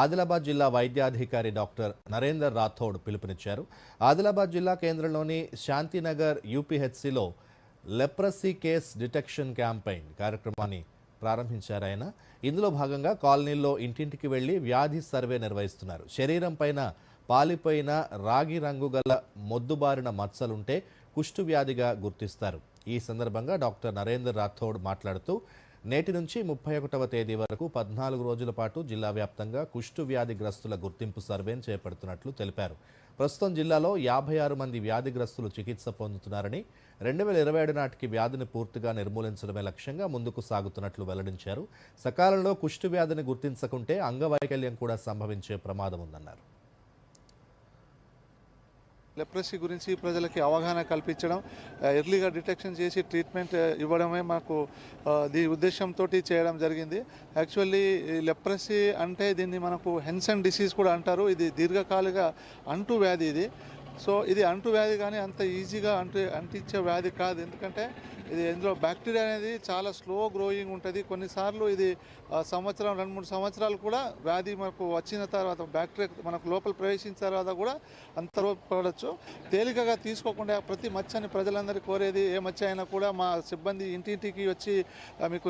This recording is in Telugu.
ఆదిలాబాద్ జిల్లా వైద్యాధికారి డాక్టర్ నరేందర్ రాథోడ్ పిలుపునిచ్చారు. ఆదిలాబాద్ జిల్లా కేంద్రంలోని శాంతినగర్ యూపీహెచ్సిలో లెప్రసీ కేస్ డిటెక్షన్ క్యాంపెయిన్ కార్యక్రమాన్ని ప్రారంభించారు ఆయన. ఇందులో భాగంగా కాలనీల్లో ఇంటింటికి వెళ్ళి వ్యాధి సర్వే నిర్వహిస్తున్నారు. శరీరం పైన పాలిపోయిన రాగి రంగు గల మొద్దుబారిన మచ్చలుంటే కుష్టు వ్యాధిగా గుర్తిస్తారు. ఈ సందర్భంగా డాక్టర్ నరేందర్ రాథోడ్ మాట్లాడుతూ నేటి నుంచి ముప్పై ఒకటవ తేదీ వరకు పద్నాలుగు రోజుల పాటు జిల్లా వ్యాప్తంగా కుష్టు వ్యాధిగ్రస్తుల గుర్తింపు సర్వేను చేపడుతున్నట్లు తెలిపారు. ప్రస్తుతం జిల్లాలో యాభై ఆరు మంది వ్యాధిగ్రస్తులు చికిత్స పొందుతున్నారని రెండు వేల ఇరవై ఏడు నాటికి వ్యాధిని పూర్తిగా నిర్మూలించడమే లక్ష్యంగా ముందుకు సాగుతున్నట్లు వెల్లడించారు. సకాలంలో కుష్టు వ్యాధిని గుర్తించకుంటే అంగవైకల్యం కూడా సంభవించే ప్రమాదం ఉందన్నారు. లెప్రసీ గురించి ప్రజలకి అవగాహన కల్పించడం ఎర్లీగా డిటెక్షన్ చేసి ట్రీట్మెంట్ ఇవ్వడమే మాకు దీ ఉద్దేశంతో చేయడం జరిగింది. యాక్చువల్లీ లెప్రసీ అంటే దీన్ని మనకు హెన్సన్ డిసీజ్ కూడా అంటారు. ఇది దీర్ఘకాలిక అంటు వ్యాధి ఇది. సో ఇది అంటు వ్యాధి కానీ అంత ఈజీగా అంటు అంటించే వ్యాధి కాదు. ఎందుకంటే ఇది ఇందులో బ్యాక్టీరియా అనేది చాలా స్లో గ్రోయింగ్ ఉంటుంది. కొన్నిసార్లు ఇది సంవత్సరం రెండు మూడు సంవత్సరాలు కూడా వ్యాధి మనకు వచ్చిన తర్వాత బ్యాక్టీరియా మనకు లోపల ప్రవేశించిన తర్వాత కూడా అంత పడవచ్చు తేలికగా తీసుకోకుండా ప్రతి మచ్చని ప్రజలందరికీ కోరేది ఏ మచ్చ అయినా కూడా మా సిబ్బంది ఇంటింటికి వచ్చి మీకు